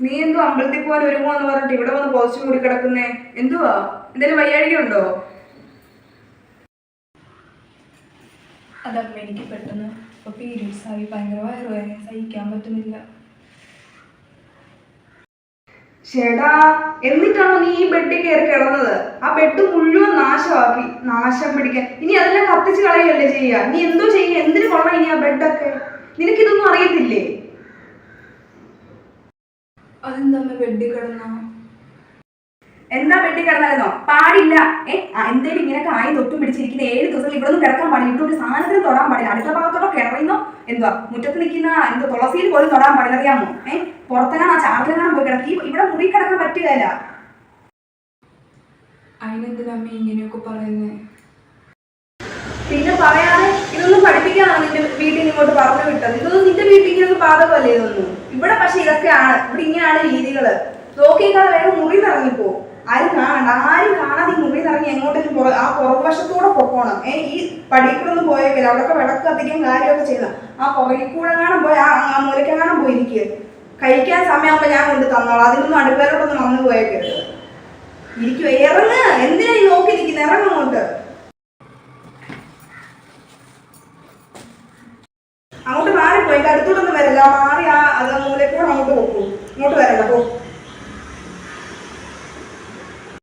നീ എന്തോ അമ്പലത്തിൽ പോകാൻ ഒരുങ്ങുമെന്ന് പറഞ്ഞിട്ട് ഇവിടെ വന്ന് പോസ്റ്റ് കൂടി കിടക്കുന്നേ. എന്തുവാ? എന്തേലും വയ്യാഴിക ഉണ്ടോ അതല്ല എനിക്ക് പെട്ടെന്ന് ഇപ്പൊ പീരീഡ്സ് ആയി ഭയങ്കര വയറുവേദന സഹിക്കാൻ പറ്റുന്നില്ല. ചേടാ എന്നിട്ടാണോ നീ ഈ ബെഡിൽ കയറി കിടന്നത്? ആ ബെഡ് മുഴുവൻ നാശമാക്കി. നാശം പിടിക്കാൻ. ഇനി അതെല്ലാം കത്തിച്ച് കളയല്ലേ ചെയ്യുക? നീ എന്തോ ചെയ്യുക? എന്തിനു കൊള്ളാം ഇനി ആ ബെഡൊക്കെ നിനക്കിതൊന്നും അറിയത്തില്ലേ? അതെന്താ അമ്മ ബെഡിൽ കിടന്ന? എന്താ ബെഡിൽ കിടന്നായിരുന്നോ? പാടില്ല. ഏ എന്തേലും ഇങ്ങനെ കായ തൊട്ടും പിടിച്ചിരിക്കുന്ന ഏഴ് ദിവസം ഇവിടെ ഒന്നും കിടക്കാൻ പാടില്ല. ഇവിടെ ഒരു സാധനത്തിന് തൊടാൻ പാടില്ല. അടുത്ത ഭാഗത്തോടെ കിടറിയുന്നോ എന്തുവാ? മുറ്റത്ത് നിൽക്കുന്ന എന്തോ തുളസിയിൽ പോലും തൊടാൻ പാടില്ല അറിയാമോ ഏ പുറത്തെങ്ങാണ് ആ ചാർജിലെങ്ങാണ് പോയി കിടക്കി. ഇവിടെ മുറി കിടക്കാൻ പറ്റുകയല്ല. അതിനെന്തിനാ അമ്മ ഇങ്ങനെയൊക്കെ പറയുന്നത് പിന്നെ പറയാതെ ഇതൊന്നും പഠിപ്പിക്കാനാണ് നിന്റെ ഇങ്ങനെ തോന്നുന്നു ഇവിടെ പക്ഷെ ഇതൊക്കെയാണ്. ഇവിടെ ഇങ്ങനെയാണ് രീതികൾ. നോക്കിയാൽ വേഗം മുറി നിറങ്ങിപ്പോ ആരും കാണണ്ട. ആരും കാണാതെ ഈ മുറി നിറങ്ങി എങ്ങോട്ടെങ്കിലും പുറ ആ പുറകുവശത്തൂടെ പൊക്കോണം ഏ ഈ പടിയിൽ ഒന്നും പോയേക്കില്ല. അവിടെയൊക്കെ വിളക്ക് കത്തിക്കാൻ കാര്യമൊക്കെ ചെയ്യണം ആ പുറകിൽ കൂടെ കാണാൻ പോയി ആ മൂലക്കെങ്ങാനും പോയിരിക്കുക കഴിക്കാൻ സമയമാകുമ്പോ ഞാൻ കൊണ്ട് തന്നോളാം. അതിനൊന്നും അടുക്കളയിലോട്ടൊന്നും വന്നു പോയേക്കരുത്. ഇരിക്കുവ ഇറങ്ങ്. എന്തിനാ ഈ നോക്കി നിൽക്കുന്നത് അങ്ങോട്ട്. മാറിപ്പോയി അടുത്തോട്ടൊന്നും വരില്ല. മാറി ആ